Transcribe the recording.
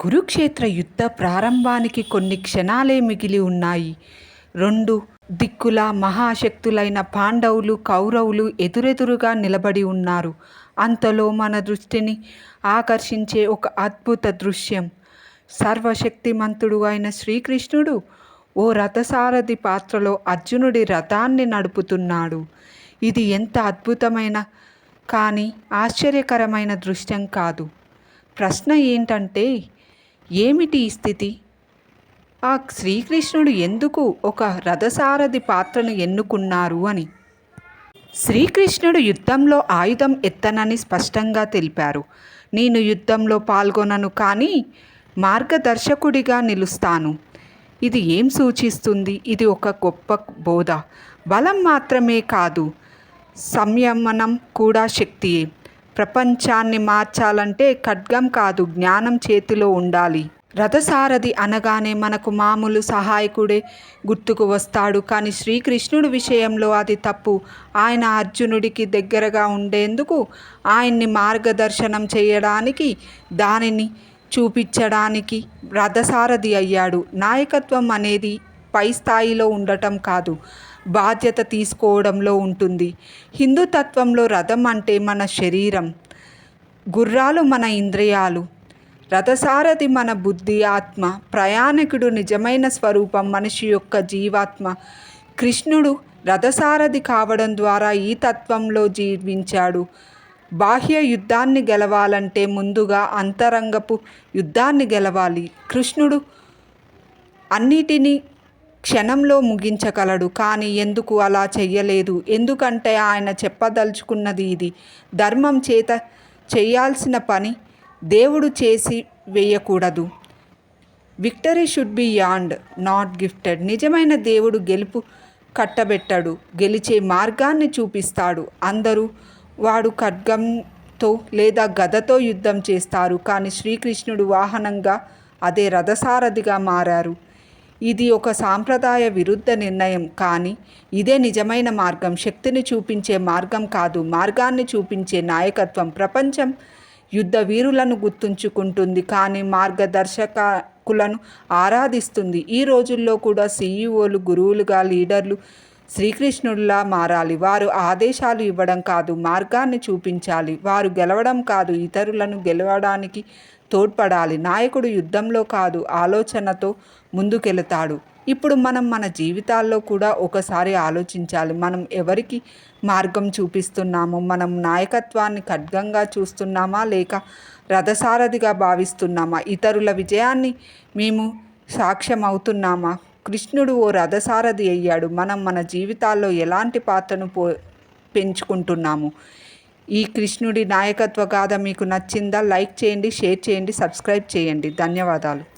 కురుక్షేత్ర యుద్ధ ప్రారంభానికి కొన్ని క్షణాలే మిగిలి ఉన్నాయి. రెండు దిక్కుల మహాశక్తులైన పాండవులు, కౌరవులు ఎదురెదురుగా నిలబడి ఉన్నారు. అంతలో మన దృష్టిని ఆకర్షించే ఒక అద్భుత దృశ్యం. సర్వశక్తిమంతుడు అయిన శ్రీకృష్ణుడు ఓ రథసారథి పాత్రలో అర్జునుడి రథాన్ని నడుపుతున్నాడు. ఇది ఎంత అద్భుతమైన కానీ ఆశ్చర్యకరమైన దృశ్యం కాదు. ప్రశ్న ఏంటంటే ఏమిటి ఈ స్థితి? ఆ శ్రీకృష్ణుడు ఎందుకు ఒక రథసారథి పాత్రను ఎన్నుకున్నారు అని. శ్రీకృష్ణుడు యుద్ధంలో ఆయుధం ఎత్తనని స్పష్టంగా తెలిపారు. నేను యుద్ధంలో పాల్గొనను కానీ మార్గదర్శకుడిగా నిలుస్తాను. ఇది ఏం సూచిస్తుంది? ఇది ఒక గొప్ప బోధ. బలం మాత్రమే కాదు సంయమనం కూడా శక్తియే. ప్రపంచాన్ని మార్చాలంటే ఖడ్గం కాదు జ్ఞానం చేతిలో ఉండాలి. రథసారథి అనగానే మనకు మామూలు సహాయకుడే గుర్తుకు వస్తాడు కానీ శ్రీకృష్ణుడి విషయంలో అది తప్పు. ఆయన అర్జునుడికి దగ్గరగా ఉండేందుకు, ఆయన్ని మార్గదర్శనం చేయడానికి, దానిని చూపించడానికి రథసారథి అయ్యాడు. నాయకత్వం అనేది పై స్థాయిలో ఉండటం కాదు బాధ్యత తీసుకోవడంలో ఉంటుంది. హిందూ తత్వంలో రథం అంటే మన శరీరం, గుర్రాలు మన ఇంద్రియాలు, రథసారథి మన బుద్ధి, ఆత్మ. ప్రయాణికుడు నిజమైన స్వరూపం మనిషి యొక్క జీవాత్మ. కృష్ణుడు రథసారథి కావడం ద్వారా ఈ తత్వంలో జీవించాడు. బాహ్య యుద్ధాన్ని గెలవాలంటే ముందుగా అంతరంగపు యుద్ధాన్ని గెలవాలి. కృష్ణుడు అన్నిటినీ క్షణంలో ముగించగలడు కానీ ఎందుకు అలా చెయ్యలేదు? ఎందుకంటే ఆయన చెప్పదలుచుకున్నది ఇది. ధర్మం చేత చేయాల్సిన పని దేవుడు చేసి వేయకూడదు victory should be earned not gifted. నిజమైన దేవుడు గెలుపు కట్టబెట్టడు. గెలిచే మార్గాన్ని చూపిస్తాడు. అందరూ వాడు ఖడ్గంతో లేదా గదతో యుద్ధం చేస్తారు కానీ శ్రీకృష్ణుడు వాహనంగా అదే రథసారథిగా మారారు. ఇది ఒక సాంప్రదాయ విరుద్ధ నిర్ణయం కానీ ఇదే నిజమైన మార్గం. శక్తిని చూపించే మార్గం కాదు మార్గాన్ని చూపించే నాయకత్వం. ప్రపంచం యుద్ధ వీరులను గుర్తుంచుకుంటుంది కానీ మార్గదర్శకులను ఆరాధిస్తుంది. ఈ రోజుల్లో కూడా సీఈఓలు గురువులుగా లీడర్లు శ్రీకృష్ణుడిలా మారాలి. వారు ఆదేశాలు ఇవ్వడం కాదు మార్గాన్ని చూపించాలి. వారు గెలవడం కాదు ఇతరులను గెలవడానికి తోడ్పడాలి. నాయకుడు యుద్ధంలో కాదు ఆలోచనతో ముందుకెళతాడు. ఇప్పుడు మనం మన జీవితాల్లో కూడా ఒకసారి ఆలోచించాలి. మనం ఎవరికి మార్గం చూపిస్తున్నాము? మనం నాయకత్వాన్ని ఖడ్గంగా చూస్తున్నామా లేక రథసారథిగా భావిస్తున్నామా? ఇతరుల విజయాన్ని మేము సాక్ష్యం అవుతున్నామా కృష్ణుడు ఓ రథసారథి అయ్యాడు. మనం మన జీవితాల్లో ఎలాంటి పాత్రను పో పెంచుకుంటున్నాము? ఈ కృష్ణుడి నాయకత్వ గాథ మీకు నచ్చిందా? లైక్ చేయండి, షేర్ చేయండి, సబ్స్క్రైబ్ చేయండి. ధన్యవాదాలు.